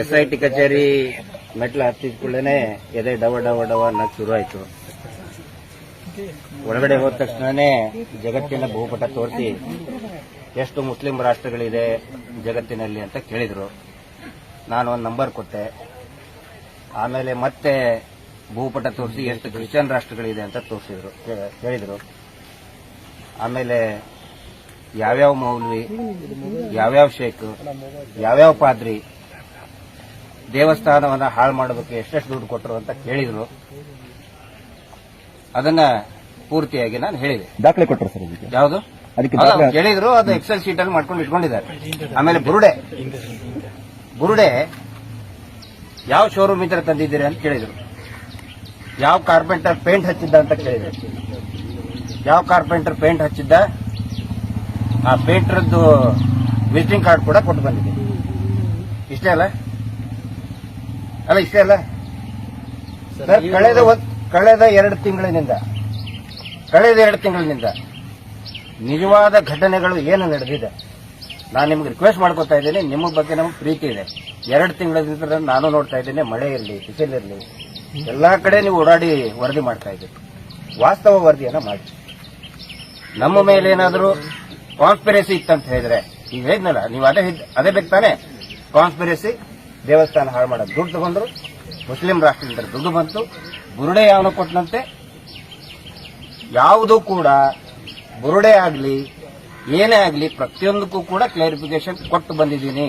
S I T ಕಚೇರಿ ಮೆಟ್ಲು ಹತ್ತಿದ ಕೂಡಲೇ ಎದೆ ಡವ ಡವ ಡವ ಅನ್ನೋದು ಶುರು ಆಯ್ತು. ಒಳಗಡೆ ಹೋದ ತಕ್ಷಣನೇ ಜಗತ್ತಿನ ಭೂಪಟ ತೋರಿಸಿ ಎಷ್ಟು ಮುಸ್ಲಿಂ ರಾಷ್ಟ್ರಗಳಿದೆ ಜಗತ್ತಿನಲ್ಲಿ ಅಂತ ಕೇಳಿದ್ರು. ನಾನು ಒಂದು ನಂಬರ್ ಕೊಟ್ಟೆ. ಆಮೇಲೆ ಮತ್ತೆ ಭೂಪಟ ತೋರಿಸಿ ಎಷ್ಟು ಕ್ರಿಶ್ಚಿಯನ್ ರಾಷ್ಟ್ರಗಳಿದೆ ಅಂತ ತೋರಿಸಿದ್ರು. ಹೇಳಿದರು. ಆಮೇಲೆ ಯಾವ್ಯಾವ ಮೌಲ್ವಿ ಯಾವ್ಯಾವ ಶೇಖ್ ಯಾವ್ಯಾವ ಪಾದ್ರಿ ದೇವಸ್ಥಾನವನ್ನ ಹಾಳು ಮಾಡೋದಕ್ಕೆ ಎಷ್ಟೆಷ್ಟು ದುಡ್ಡು ಕೊಟ್ಟರು ಅಂತ ಕೇಳಿದ್ರು. ಅದನ್ನ ಪೂರ್ತಿಯಾಗಿ ನಾನು ಹೇಳಿದೆ. ದಾಖಲೆ ಕೊಟ್ಟರು ಸರ್ ಇದಕ್ಕೆ? ಯಾವುದು? ಅದಕ್ಕೆ ಅದು ದಾಖಲೆ ಕೇಳಿದ್ರು ಅದು ಎಕ್ಸೆಲ್ ಶೀಟ್ ಅಲ್ಲಿ ಮಾಡ್ಕೊಂಡು ಇಟ್ಕೊಂಡಿದ್ದಾರೆ. ಆಮೇಲೆ ಬುರುಡೆ. ಬುರುಡೆ ಯಾವ ಶೋರೂಮ್ ಇದ್ರ ತಂದಿದ್ದೀರಿ ಅಂತ ಕೇಳಿದ್ರು. ಯಾವ ಕಾರ್ಪೆಂಟರ್ ಪೇಂಟ್ ಹಚ್ಚಿದ್ದ ಅಂತ ಕೇಳಿದ್ರು. ಯಾವ ಕಾರ್ಪೆಂಟರ್ ಪೇಂಟ್ ಹಚ್ಚಿದ್ದ? ಆ ಪೇಂಟರ್ದು ವಿಸಿಟಿಂಗ್ ಕಾರ್ಡ್ ಕೂಡ ಕೊಟ್ಟು ಬಂದಿದೆ ಇಷ್ಟೇ ಅಲ್ಲ? ಅಲ್ಲ ಇಷ್ಟೇ ಅಲ್ಲ. ಸರ್ ಕಳೆದ ಕಳೆದ ಎರಡು ತಿಂಗಳಿನಿಂದ ಕಳೆದ ಎರಡು ತಿಂಗಳಿನಿಂದ ನಿಜವಾದ ಘಟನೆಗಳು ಏನು ನಡೆದಿದೆ? ನಾನು ನಿಮ್ಗೆ ರಿಕ್ವೆಸ್ಟ್ ಮಾಡ್ಕೊತಾ ಇದ್ದೀನಿ ನಿಮ್ಮ ಬಗ್ಗೆ ನಮ್ಗೆ ಪ್ರೀತಿ ಇದೆ. ಎರಡು ತಿಂಗಳಿಂದ ನಾನು ನೋಡ್ತಾ ಇದ್ದೀನಿ ಮಳೆ ಇರಲಿ ಬಿಸಿಲಿರಲಿ ಎಲ್ಲಾ ಕಡೆ ನೀವು ಓಡಾಡಿ ವರದಿ ಮಾಡ್ತಾ ಇದ್ದೀರಿ. ವಾಸ್ತವ ವರದಿಯನ್ನು ಮಾಡಿ. ನಮ್ಮ ಮೇಲೆ ಏನಾದರೂ ಕಾನ್ಸ್ಪಿರಸಿ ಇತ್ತಂತ ಹೇಳಿದ್ರೆ ನೀವು ಹೇಳಿದ್ನಲ್ಲ ನೀವು ಅದೇ ಅದೇ ಬೇಕು ತಾನೆ ಕಾನ್ಸ್ಪಿರಸಿ ದೇವಸ್ಥಾನ ಹಾಳು ಮಾಡೋದು. ದುಡ್ಡು ತಗೊಂಡ್ರು ಮುಸ್ಲಿಂ ರಾಷ್ಟ್ರದಿಂದ ದುಡ್ಡು ಬಂತು. ಬುರುಡೆ ಯಾವನ ಕೊಟ್ಟನಂತೆ ಯಾವುದೂ ಕೂಡ ಬುರುಡೆ ಆಗಲಿ, ಏನೇ ಆಗಲಿ ಪ್ರತಿಯೊಂದಕ್ಕೂ ಕೂಡ ಕ್ಲಾರಿಫಿಕೇಶನ್ ಕೊಟ್ಟು ಬಂದಿದ್ದೀನಿ.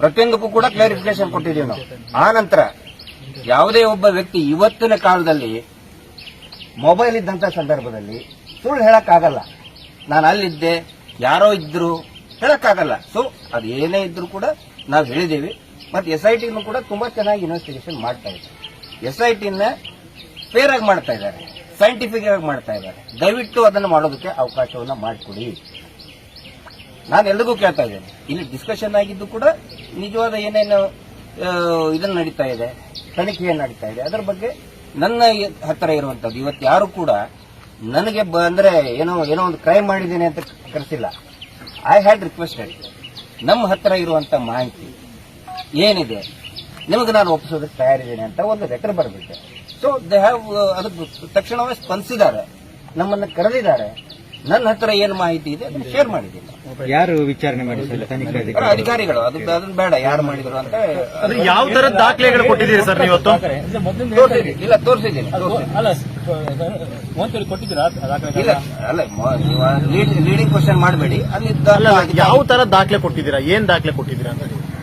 ಪ್ರತಿಯೊಂದಕ್ಕೂ ಕೂಡ ಕ್ಲಾರಿಫಿಕೇಶನ್ ಕೊಟ್ಟಿದ್ದೀವಿ ನಾವು. ಆ ನಂತರ ಯಾವುದೇ ಒಬ್ಬ ವ್ಯಕ್ತಿ ಇವತ್ತಿನ ಕಾಲದಲ್ಲಿ ಮೊಬೈಲ್ ಇದ್ದಂಥ ಸಂದರ್ಭದಲ್ಲಿ ಸುಳ್ಳು ಹೇಳಕ್ಕಾಗಲ್ಲ. ನಾನು ಅಲ್ಲಿದ್ದೆ, ಯಾರೋ ಇದ್ರು ಹೇಳಕ್ಕಾಗಲ್ಲ. ಸೊ ಅದು ಏನೇ ಇದ್ರೂ ಕೂಡ ನಾವು ಹೇಳಿದ್ದೀವಿ. ಮತ್ತೆ ಎಸ್ ಐ ಟಿನೂ ಕೂಡ ತುಂಬಾ ಚೆನ್ನಾಗಿ ಇನ್ವೆಸ್ಟಿಗೇಷನ್ ಮಾಡ್ತಾ ಇದ್ದಾರೆ. ಎಸ್ ಐ ಟಿನ ಫೇರ್ ಆಗಿ ಮಾಡ್ತಾ ಇದ್ದಾರೆ. ಸೈಂಟಿಫಿಕ್ ಆಗಿ ಮಾಡ್ತಾ ಇದ್ದಾರೆ. ದಯವಿಟ್ಟು ಅದನ್ನು ಮಾಡೋದಕ್ಕೆ ಅವಕಾಶವನ್ನ ಮಾಡಿಕೊಡಿ. ನಾನು ಎಲ್ರಿಗೂ ಕೇಳ್ತಾ ಇದ್ದೇನೆ. ಇಲ್ಲಿ ಡಿಸ್ಕಷನ್ ಆಗಿದ್ದು ಕೂಡ ನಿಜವಾದ ಏನೇನು ಇದನ್ನು ನಡೀತಾ ಇದೆ ತನಿಖೆ ಏನ್ ನಡೀತಾ ಇದೆ. ಅದರ ಬಗ್ಗೆ ನನ್ನ ಹತ್ತಿರ ಇರುವಂಥದ್ದು ಇವತ್ತು ಯಾರು ಕೂಡ ನನಗೆ ಅಂದ್ರೆ ಏನೋ ಏನೋ ಒಂದು ಕ್ರೈಮ್ ಮಾಡಿದ್ದೇನೆ ಅಂತ ಕರೆಸಿಲ್ಲ. ಐ ಹ್ಯಾಡ್ ರಿಕ್ವೆಸ್ಟೆಡ್ ನಮ್ಮ ಹತ್ತಿರ ಇರುವಂತ ಮಾಹಿತಿ. ಏನಿದೆ? ನಿಮಗೆ ನಾನು ಒಪ್ಪಿಸೋದಕ್ಕೆ ತಯಾರಿದ್ದೇನೆ ಅಂತ ಒಂದು ಲೆಟರ್ ಬರ್ಬಿಟ್ಟೆ. ಸೊ ದೇ ಹ್ಯಾವ್ ಅದಕ್ಕೆ ತಕ್ಷಣವೇ ಸ್ಪಂದಿಸಿದ್ದಾರೆ. ನಮ್ಮನ್ನು ಕರೆದಿದ್ದಾರೆ. ನನ್ನ ಹತ್ರ ಏನು ಮಾಹಿತಿ ಇದೆ ಅದನ್ನು ಶೇರ್ ಮಾಡಿದ್ದೀನಿ. ಯಾರು ವಿಚಾರಣೆ ತನಿಖೆ ಅಧಿಕಾರಿಗಳು. ಅದು ಅದನ್ನ ಬೇಡ ಯಾರು ಮಾಡಿದ್ರು ಅಂತ. ಅದು ಯಾವ ತರ ದಾಖಲೆಗಳು ಕೊಟ್ಟಿದ್ದೀರಿ ಸರ್ ಇವತ್ತು? ತೋರಿಸಿದ್ದೀನಿ. ಇಲ್ಲ ತೋರಿಸಿದ್ದೀನಿ. ತೋರಿಸಿದ್ದೀನಿ. ಅಲ್ಲ ಫೋನ್ ಕೊಟ್ಟಿದ್ದೀರಾ ದಾಖಲೆ ಇಲ್ಲ ಅಲ್ಲ ನೀವು ಲೀಡಿಂಗ್ ಕ್ವಶನ್ ಮಾಡಬೇಡಿ. ಅಲ್ಲಿ ಅಲ್ಲ ಯಾವ ತರ ದಾಖಲೆ ಕೊಟ್ಟಿದ್ದೀರಾ? ಏನ್ ದಾಖಲೆ ಕೊಟ್ಟಿದ್ದೀರಾ ಅಂತ ಹೇಳಿ.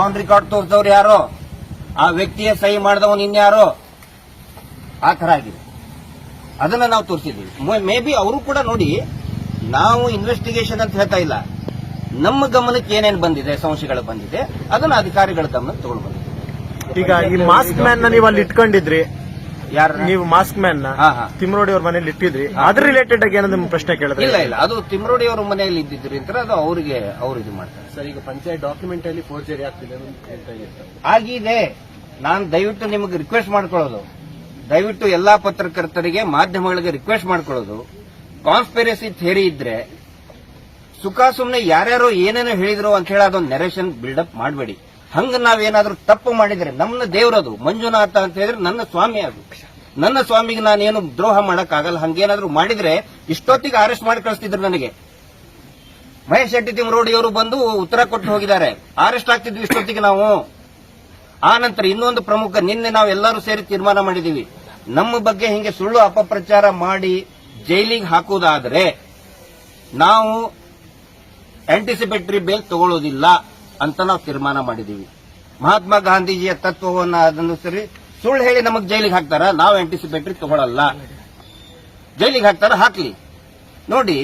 ಆನ್ ರೆಕಾರ್ಡ್ ತೋರಿಸವ್ರು ಯಾರೋ? ಆ ವ್ಯಕ್ತಿಯ ಸಹಿ ಮಾಡಿದವನು ಇನ್ಯಾರೋ? ಆ ಥರ ಆಗಿದೆ. ಅದನ್ನ ನಾವು ತೋರಿಸಿದ್ದೀವಿ. ಮೇ ಬಿ ಅವರು ಕೂಡ ನೋಡಿ, ನಾವು ಇನ್ವೆಸ್ಟಿಗೇಷನ್ ಅಂತ ಹೇಳ್ತಾ ಇಲ್ಲ. ನಮ್ಮ ಗಮನಕ್ಕೆ ಏನೇನು ಬಂದಿದೆ ಸಂಶಯಗಳು ಬಂದಿದೆ, ಅದನ್ನ ಅಧಿಕಾರಿಗಳ ಗಮನ ತಗೊಂಡು ಬಂದಿದೆ ಈಗ ಈ ಮಾಸ್ಕ್ ಮ್ಯಾನ್ ನೀವು ಅಲ್ಲಿ ಇಟ್ಕೊಂಡಿದ್ರಿ. ಯಾರ ನೀವು ಮಾಸ್ಕ್ ಮ್ಯಾನ್ನ ಹಾ, ಹಾ. ತಿಮ್ಮರೋಡಿ ಅವ್ರ ಮನೇಲಿ ಇಟ್ಟಿದ್ರಿ. ಅದ್ರ ರಿಲೇಟೆಡ್ ಆಗಿ ಏನೋ ನಿಮ್ಮ ಪ್ರಶ್ನೆ ಕೇಳಿದ್ರೆ? ಇಲ್ಲ ಇಲ್ಲ. ಅದು ತಿಮ್ರೋಡಿ ಅವ್ರ ಮನೆಯಲ್ಲಿ ಇದ್ದಿದ್ರಿ ಅಂತ ಅದು ಅವರಿಗೆ ಅವ್ರು ಇದು ಮಾಡ್ತಾರೆ. ಸರ್ ಈಗ ಪಂಚಾಯತ್ ಡಾಕ್ಯುಮೆಂಟ್ ಅಲ್ಲಿ ಫೋರ್ಜರಿ ಆಗ್ತಿದೆ ಅಂತ ಹೇಳ್ತಾ ಇದ್ದಾರೆ ಆಗಿದೆ. ನಾನು ದಯವಿಟ್ಟು ನಿಮಗೆ ರಿಕ್ವೆಸ್ಟ್ ಮಾಡ್ಕೊಳ್ಳೋದು. ದಯವಿಟ್ಟು ಎಲ್ಲಾ ಪತ್ರಕರ್ತರಿಗೆ ಮಾಧ್ಯಮಗಳಿಗೆ ರಿಕ್ವೆಸ್ಟ್ ಮಾಡ್ಕೊಳ್ಳೋದು. ಕಾನ್ಸ್ಪಿರಸಿ ಥಿಯರಿ ಇದ್ರೆ ಸುಖ ಸುಮ್ಮನೆ ಯಾರ್ಯಾರೋ ಏನೇನೋ ಹೇಳಿದ್ರು ಅಂತ ಹೇಳಿ ಅದೊಂದು ನೆರೇಷನ್ ಬಿಲ್ಡಪ್ ಮಾಡಬೇಡಿ. ಹಂಗ ನಾವೇನಾದ್ರೂ ತಪ್ಪು ಮಾಡಿದ್ರೆ ನಮ್ಮ ದೇವರದು, ಮಂಜುನಾಥ ಅಂತ ಹೇಳಿದ್ರೆ ನನ್ನ ಸ್ವಾಮಿ ಅದು. ನನ್ನ ಸ್ವಾಮಿಗೆ ನಾನೇನು ದ್ರೋಹ ಮಾಡಕ್ಕಾಗಲ್ಲ, ಹಂಗೇನಾದ್ರೂ ಮಾಡಿದ್ರೆ ಇಷ್ಟೊತ್ತಿಗೆ ಅರೆಸ್ಟ್ ಮಾಡಿ ಕಳಿಸ್ತಿದ್ರು ನನಗೆ. ಮಹೇಶ್ ಶೆಟ್ಟಿ ತಿಮ್ಮರೋಡಿಯವರು ಬಂದು ಉತ್ತರ ಕೊಟ್ಟು ಹೋಗಿದ್ದಾರೆ. ಅರೆಸ್ಟ್ ಆಗ್ತಿದ್ವಿ ಇಷ್ಟೊತ್ತಿಗೆ ನಾವು. ಆ ನಂತರ ಇನ್ನೊಂದು ಪ್ರಮುಖ, ನಿನ್ನೆ ನಾವು ಎಲ್ಲರೂ ಸೇರಿ ತೀರ್ಮಾನ ಮಾಡಿದೀವಿ. ನಮ್ಮ ಬಗ್ಗೆ ಹಿಂಗೆ ಸುಳ್ಳು ಅಪಪ್ರಚಾರ ಮಾಡಿ ಜೈಲಿಗೆ ಹಾಕುವುದಾದರೆ ನಾವು ಆಂಟಿಸಿಪೇಟರಿ ಬೇಲ್ ತಗೊಳ್ಳೋದಿಲ್ಲ ಅಂತ ನಾವು ತೀರ್ಮಾನ ಮಾಡಿದೀವಿ ಮಹಾತ್ಮ ಗಾಂಧೀಜಿಯ ತತ್ವವನ್ನು ಅದನ್ನು ಸರಿ ಸುಳ್ಳು ಹೇಳಿ ನಮಗೆ ಜೈಲಿಗೆ ಹಾಕ್ತಾರ, ನಾವು ಆಂಟಿಸಿಪೇಟ್ರಿ ತಗೊಳ್ಳಲ್ಲ ಜೈಲಿಗೆ ಹಾಕ್ತಾರ, ಹಾಕ್ಲಿ. ನೋಡಿ,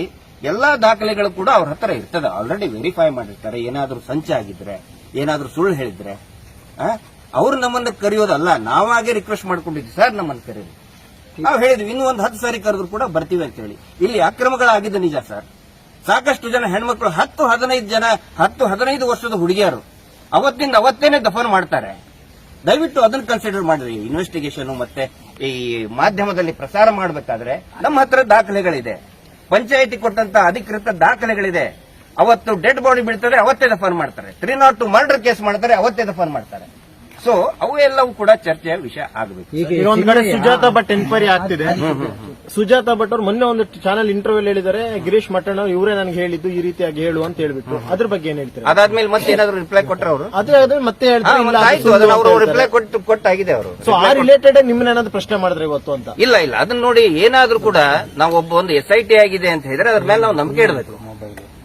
ಎಲ್ಲಾ ದಾಖಲೆಗಳು ಕೂಡ ಅವ್ರ ಹತ್ರ ಇರ್ತದೆ ಆಲ್ರೆಡಿ ವೆರಿಫೈ ಮಾಡಿರ್ತಾರೆ, ಏನಾದರೂ ಸಂಚ ಆಗಿದ್ರೆ, ಏನಾದರೂ ಸುಳ್ಳು ಹೇಳಿದ್ರೆ. ಅವ್ರು ನಮ್ಮನ್ನ ಕರೆಯೋದಲ್ಲ, ನಾವಾಗೆ ರಿಕ್ವೆಸ್ಟ್ ಮಾಡ್ಕೊಂಡಿದ್ವಿ ಸರ್ ನಮ್ಮನ್ನ ಕರೀರಿ. ನಾವು ಹೇಳಿದ್ವಿ, ಇನ್ನೂ ಒಂದು ಹತ್ತು ಸಾರಿ ಕರೆದ್ರು ಕೂಡ ಬರ್ತೀವಿ ಅಂತ ಹೇಳಿ ಇಲ್ಲಿ ಅಕ್ರಮಗಳಾಗಿದ್ದು ನಿಜ ಸರ್ ಸಾಕಷ್ಟು ಜನ ಹೆಣ್ಮಕ್ಳು ಹತ್ತು ಹದಿನೈದು ಜನ ಹತ್ತು ಹದಿನೈದು ವರ್ಷದ ಹುಡುಗಿಯರು. ಅವತ್ತಿಂದ ಅವತ್ತೇನೆ ದಫನ್ ಮಾಡ್ತಾರೆ. ದಯವಿಟ್ಟು ಅದನ್ನ ಕನ್ಸಿಡರ್ ಮಾಡಿರಿ ಇನ್ವೆಸ್ಟಿಗೇಷನ್ ಮತ್ತೆ ಈ ಮಾಧ್ಯಮದಲ್ಲಿ ಪ್ರಸಾರ ಮಾಡಬೇಕಾದ್ರೆ ನಮ್ಮ ಹತ್ರ ದಾಖಲೆಗಳಿದೆ. ಪಂಚಾಯತಿ ಕೊಟ್ಟಂತ ಅಧಿಕೃತ ದಾಖಲೆಗಳಿದೆ. ಅವತ್ತು ಡೆಡ್ ಬಾಡಿ ಬೀಳ್ತಾರೆ ಅವತ್ತೇ ದಫನ್ ಮಾಡ್ತಾರೆ. Three nought two murder case ಮಾಡ್ತಾರೆ ಅವತ್ತೇ ದಫನ್ ಮಾಡ್ತಾರೆ. ಸೊ ಅವು ಎಲ್ಲವೂ ಕೂಡ ಚರ್ಚೆಯ ವಿಷಯ ಆಗಬೇಕು. ಈಗ ಒಂದ್ ಕಡೆ ಸುಜಾತ ಭಟ್ ಎನ್ಕ್ವೈರಿ ಆಗ್ತಿದೆ. ಸುಜಾತ ಭಟ್ ಅವ್ರು ಮೊನ್ನೆ ಒಂದು ಚಾನಲ್ ಇಂಟರ್ವ್ಯೂ ಹೇಳಿದ್ದಾರೆ ಗಿರೀಶ್ ಮಟ್ಟಣ್ಣ ಅವ್ರು ಇವರೇ ನನಗೆ ಹೇಳಿದ್ದು ಈ ರೀತಿಯಾಗಿ ಹೇಳು ಅಂತ ಹೇಳ್ಬಿಟ್ಟು. ಅದ್ರ ಬಗ್ಗೆ ಏನ್ ಹೇಳ್ತಾರೆ? ಅದಾದ್ಮೇಲೆ ಮತ್ತೆ ಏನಾದ್ರು ರಿಪ್ಲೈ ಕೊಟ್ಟರು ಅವರು? ಅದೇ ಅದೇ ಮತ್ತೆ ಹೇಳ್ತಾರೆ? ರಿಪ್ಲೈ ಕೊಟ್ಟು ಕೊಟ್ಟಾಗಿದೆ ಅವರು. ಸೊ ಆ ರಿಲೇಟೆಡ್ ನಿಮ್ಮನ್ನ ಏನಾದ್ರು ಪ್ರಶ್ನೆ ಮಾಡಿದ್ರೆ ಇವತ್ತು ಅಂತ? ಇಲ್ಲ ಇಲ್ಲ. ಅದನ್ನ ನೋಡಿ ಏನಾದ್ರೂ ಕೂಡ ನಾವು ಒಬ್ಬ ಒಂದು ಎಸ್ ಐ ಟಿ ಆಗಿದೆ ಅಂತ ಹೇಳಿದ್ರೆ ಅದ್ರ ಮೇಲೆ ನಾವು ನಂಬಿಕೆ ಇಡಬೇಕು.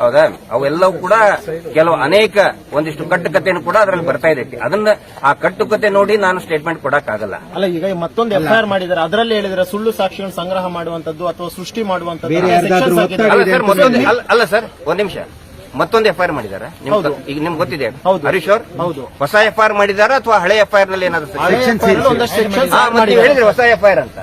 ಹೌದಾ? ಅವೆಲ್ಲವೂ ಕೂಡ ಕೆಲವು ಅನೇಕ ಒಂದಿಷ್ಟು ಕಟ್ಟುಕತೆಯನ್ನು ಕೂಡ ಅದರಲ್ಲಿ ಬರ್ತಾ ಇದೆ ಅದನ್ನ ಆ ಕಟ್ಟುಕತೆ ನೋಡಿ ನಾನು ಸ್ಟೇಟ್ಮೆಂಟ್ ಕೊಡಕ್ಕಾಗಲ್ಲ. ಅಲ್ಲ ಈಗ ಮತ್ತೊಂದು ಎಫ್ಐಆರ್ ಮಾಡಿದ್ದಾರೆ ಅದರಲ್ಲಿ ಹೇಳಿದ್ರೆ ಸುಳ್ಳು ಸಾಕ್ಷಿಗಳನ್ನು ಸಂಗ್ರಹ ಮಾಡುವಂತದ್ದು ಅಥವಾ ಸೃಷ್ಟಿ ಮಾಡುವಂತದ್ದು ಅಲ್ಲ ಸರ್ ಮತ್ತೊಂದು ಅಲ್ಲ ಅಲ್ಲ ಸರ್ ಒಂದ್ ನಿಮಿಷ. ಮತ್ತೊಂದು ಎಫ್ ಐಆರ್ ಮಾಡಿದಾರ. ಈಗ ನಿಮ್ಗೆ ಗೊತ್ತಿದೆ. ಹೌದು. ಹರೀಶ್ ಅವ್ರ? ಹೌದು. ಹೊಸ ಎಫ್ ಐಆರ್ ಮಾಡಿದಾರ ಅಥವಾ ಹಳೆ ಎಫ್ ಐಆರ್ನಲ್ಲಿ ಏನಾದ್ರು ಹೇಳಿದ್ರೆ ಹೊಸ ಎಫ್ ಐಆರ್ ಅಂತ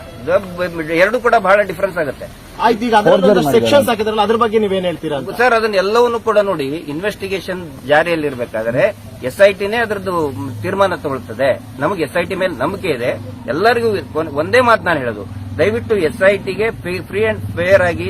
ಎರಡು ಕೂಡ ಬಹಳ ಡಿಫರೆನ್ಸ್ ಆಗುತ್ತೆ. ಆಯ್ತು ಈಗ ಅದರ ಸೆಕ್ಷನ್ಸ್ ಹಾಕಿದ್ರಲ್ಲ ಅದ್ರ ಬಗ್ಗೆ ನೀವೇನ್ ಹೇಳ್ತೀರಾ ಸರ್ ಅದನ್ನ ಎಲ್ಲವನ್ನು ಕೂಡ ನೋಡಿ ಇನ್ವೆಸ್ಟಿಗೇಷನ್ ಜಾರಿಯಲ್ಲಿರ್ಬೇಕಾದ್ರೆ ಎಸ್ ಐ ಟಿನೇ ಅದರದ್ದು ತೀರ್ಮಾನ ತಗೊಳ್ತದೆ. ನಮಗೆ ಎಸ್ ಐ ಟಿ ಮೇಲೆ ನಂಬಿಕೆ ಇದೆ. ಎಲ್ಲರಿಗೂ ಒಂದೇ ಮಾತು ನಾನು ಹೇಳೋದು. ದಯವಿಟ್ಟು ಎಸ್ ಐ ಟಿಗೆ ಫ್ರೀ ಅಂಡ್ ಫೇರ್ ಆಗಿ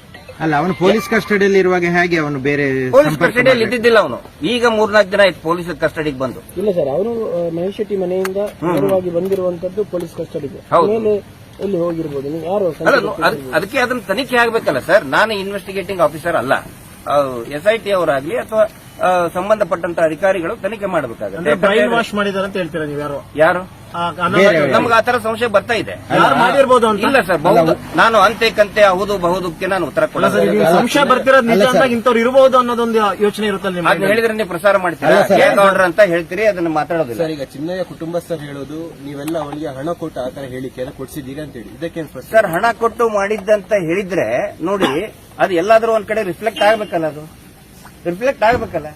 ಅಲ್ಲ ಅವನು ಪೊಲೀಸ್ ಕಸ್ಟಡಿಯಲ್ಲಿ ಇರುವಾಗ ಹೇಗೆ ಅವನು ಬೇರೆ ಪೊಲೀಸ್ ಕಸ್ಟಡಿಯಲ್ಲಿ? ಇದ್ದಿದ್ದಿಲ್ಲ ಅವನು. ಈಗ ಮೂರ್ನಾಲ್ಕು ದಿನ ಆಯ್ತು ಪೊಲೀಸ್ ಕಸ್ಟಡಿಗೆ ಬಂದು. ಇಲ್ಲ ಸರ್ ಅವರು ಮಹೇಶ್ ಶೆಟ್ಟಿ ಮನೆಯಿಂದ ನೇರವಾಗಿ ಬಂದಿರುವಂತದ್ದು ಪೊಲೀಸ್ ಕಸ್ಟಡಿಗೆ. ಮೇಲೆ ಎಲ್ಲಿ ಹೋಗಿರ್ಬೋದು? ನೀವು ಯಾರು ಅದಕ್ಕೆ ಅದನ್ನ ತನಿಖೆ ಆಗ್ಬೇಕಲ್ಲ ಸರ್. ನಾನು ಇನ್ವೆಸ್ಟಿಗೇಟಿಂಗ್ ಆಫೀಸರ್ ಅಲ್ಲ. ಎಸ್ ಐ ಟಿ ಅವರಾಗ್ಲಿ ಅಥವಾ ಸಂಬಂಧಪಟ್ಟಂತ ಅಧಿಕಾರಿಗಳು ತನಿಖೆ ಮಾಡಬೇಕಾಗುತ್ತೆ. ಬ್ರೈನ್ ವಾಶ್ ಮಾಡಿದಾರೆ ಅಂತ ಹೇಳ್ತೀರಾ ನೀವು ಯಾರು? ಯಾರು ಆ, ತರ ನಮ್ಗೆ ಆತರ ಸಂಶಯ ಬರ್ತಾ ಇದೆ. ಯಾರು ಮಾಡಿರ್ಬೋದು ಅಂತ? ಇಲ್ಲ ಸರ್ ನಾನು ಅಂತೆ ಕಂತೆ ಹೌದು ಬಹುದಕ್ಕೆ ನಾನು ಉತ್ತರ ಕೊಡ್ತೀನಿ ಸರ್ ಕೊಡಲ್ಲ ನೀವು ಸಂಶಯ ಬರ್ತಿರೋದು ನಿಜ ಅಂದಾಗ ಇಂಥವ್ರು ಇರ್ಬೋದು ಅನ್ನೋದೊಂದು ಯೋಚನೆ ಇರುತ್ತಲ್ಲ ಅದನ್ನ ಹೇಳಿದ್ರೆ ನೀವು ಪ್ರಸಾರ ಮಾಡ್ತೀರಾ? ಆರ್ಡರ್ ಅಂತ ಹೇಳ್ತೀರಿ ಅದನ್ನ ಮಾತಾಡೋದಿಲ್ಲ. ಸರ್ ಈಗ ಚಿನ್ನಯ್ಯ ಕುಟುಂಬಸ್ಥರು ಹೇಳೋದು ನೀವೆಲ್ಲ ಅವಳಿಗೆ ಹಣ ಕೊಟ್ಟು ಆತರ ಹೇಳಿಕೆಯನ್ನು ಕೊಡ್ಸಿದೀರಿ ಅಂತ ಹೇಳಿ. ಇದಕ್ಕೆ ಸರ್ ಹಣ ಕೊಟ್ಟು ಮಾಡಿದ್ದಂತ ಹೇಳಿದ್ರೆ ನೋಡಿ ಅದು ಎಲ್ಲಾದ್ರೂ ಒಂದ್ ಕಡೆ ರಿಫ್ಲೆಕ್ಟ್ ಆಗ್ಬೇಕಲ್ಲ ಅದು? ರಿಫ್ಲೆಕ್ಟ್ ಆಗ್ಬೇಕಲ್ಲ?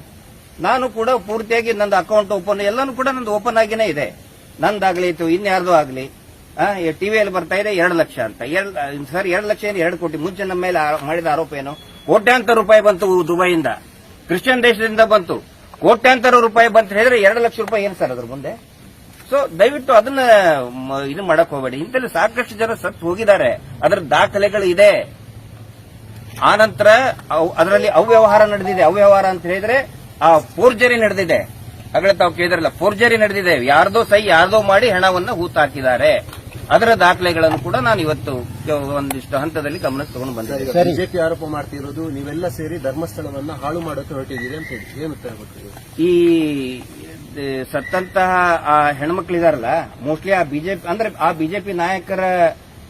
ನಾನು ಕೂಡ ಪೂರ್ತಿಯಾಗಿ ನಂದು ಅಕೌಂಟ್ ಓಪನ್ ಎಲ್ಲಾನು ಕೂಡ ನಂದು ಓಪನ್ ಆಗಿನೇ ಇದೆ. ನಂದಾಗ್ಲಿ ಇತ್ತು ಇನ್ಯಾರ್ದು ಆಗ್ಲಿ ಟಿವಿಯಲ್ಲಿ ಬರ್ತಾ ಇದೆ ಎರಡು ಲಕ್ಷ ಅಂತ. ಸರ್, ಎರಡು ಲಕ್ಷ ಏನು, ಎರಡು ಕೋಟಿ. ಮುಂಚೆ ನಮ್ಮ ಮೇಲೆ ಮಾಡಿದ ಆರೋಪ ಏನು? ಕೋಟ್ಯಾಂತರ ರೂಪಾಯಿ ಬಂತು ದುಬೈಯಿಂದ. ಕ್ರಿಶ್ಚಿಯನ್ ದೇಶದಿಂದ ಬಂತು. ಕೋಟ್ಯಾಂತರ ರೂಪಾಯಿ ಬಂತ ಹೇಳಿದ್ರೆ ಎರಡು ಲಕ್ಷ ರೂಪಾಯಿ ಏನು ಸರ್ ಅದ್ರ ಮುಂದೆ? ಸೊ ದಯವಿಟ್ಟು ಅದನ್ನ ಇದು ಮಾಡಕ್ ಹೋಗಬೇಡಿ. ಇಂಥಲ್ಲಿ ಸಾಕಷ್ಟು ಜನ ಸತ್ತು ಹೋಗಿದ್ದಾರೆ. ಅದರ ದಾಖಲೆಗಳು ಇದೆ. ಆನಂತರ ಅದರಲ್ಲಿ ಅವ್ಯವಹಾರ ನಡೆದಿದೆ. ಅವ್ಯವಹಾರ ಅಂತ ಹೇಳಿದ್ರೆ ಆ ಫೋರ್ಜರಿ ನಡೆದಿದೆ. ಆಗಲೇ ತಾವು ಕೇಳಿದ್ರಲ್ಲ ಫೋರ್ಜರಿ ನಡೆದಿದೆ. ಯಾರ್ದೋ ಸಹಿ ಯಾರ್ದೋ ಮಾಡಿ ಹಣವನ್ನ ಹೂತಾಕಿದ್ದಾರೆ. ಅದರ ದಾಖಲೆಗಳನ್ನು ಕೂಡ ನಾನು ಇವತ್ತು ಒಂದಿಷ್ಟು ಹಂತದಲ್ಲಿ ಗಮನಕ್ಕೆ ತಗೊಂಡು ಬಂದಿದ್ದೆ ಬಿಜೆಪಿ ಆರೋಪ ಮಾಡ್ತಿರೋದು ನೀವೆಲ್ಲ ಸೇರಿ ಧರ್ಮಸ್ಥಳವನ್ನ ಹಾಳು ಮಾಡೋಕೆ ಹೊರಟಿದ್ದೀರಿ ಅಂತ ಹೇಳಿ. ಏನು ಉತ್ತರ ಈ ಸತ್ತಂತಹ ಆ ಹೆಣ್ಮಕ್ಳಿದಾರಲ್ಲ ಮೋಸ್ಟ್ಲಿ ಆ ಬಿಜೆಪಿ ಅಂದ್ರೆ ಆ ಬಿಜೆಪಿ ನಾಯಕರ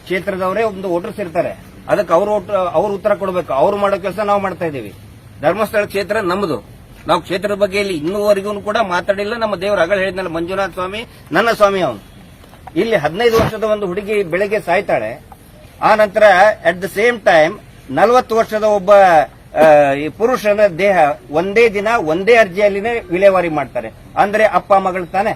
ಕ್ಷೇತ್ರದವರೇ ಒಂದು ವೋಟರ್ಸ್ ಇರ್ತಾರೆ. ಅದಕ್ಕೆ ಅವರು ಅವ್ರು ಉತ್ತರ ಕೊಡಬೇಕು. ಅವ್ರು ಮಾಡೋ ಕೆಲಸ ನಾವು ಮಾಡ್ತಾ ಇದ್ದೀವಿ. ಧರ್ಮಸ್ಥಳ ಕ್ಷೇತ್ರ ನಮ್ಮದು ನಾವು ಕ್ಷೇತ್ರದ ಬಗ್ಗೆ ಇಲ್ಲಿ ಇನ್ನೂವರೆಗೂ ಕೂಡ ಮಾತಾಡಿಲ್ಲ. ನಮ್ಮ ದೇವರು ಅಗಳ ಹೇಳಿದ್ನಲ್ಲ, ಮಂಜುನಾಥ ಸ್ವಾಮಿ, ನನ್ನ ಸ್ವಾಮಿ ಅವನು. ಇಲ್ಲಿ ಹದಿನೈದು ವರ್ಷದ ಒಂದು ಹುಡುಗಿ ಬೆಳಗ್ಗೆ ಸಾಯ್ತಾಳೆ. ಆ ನಂತರ ಅಟ್ ದ ಸೇಮ್ ಟೈಮ್ ನಲವತ್ತು ವರ್ಷದ ಒಬ್ಬ ಪುರುಷನ ದೇಹ ಒಂದೇ ದಿನ ಒಂದೇ ಅರ್ಜಿಯಲ್ಲಿನೇ ವಿಲೇವಾರಿ ಮಾಡ್ತಾರೆ. ಅಂದ್ರೆ ಅಪ್ಪ ಮಗಳು ತಾನೆ.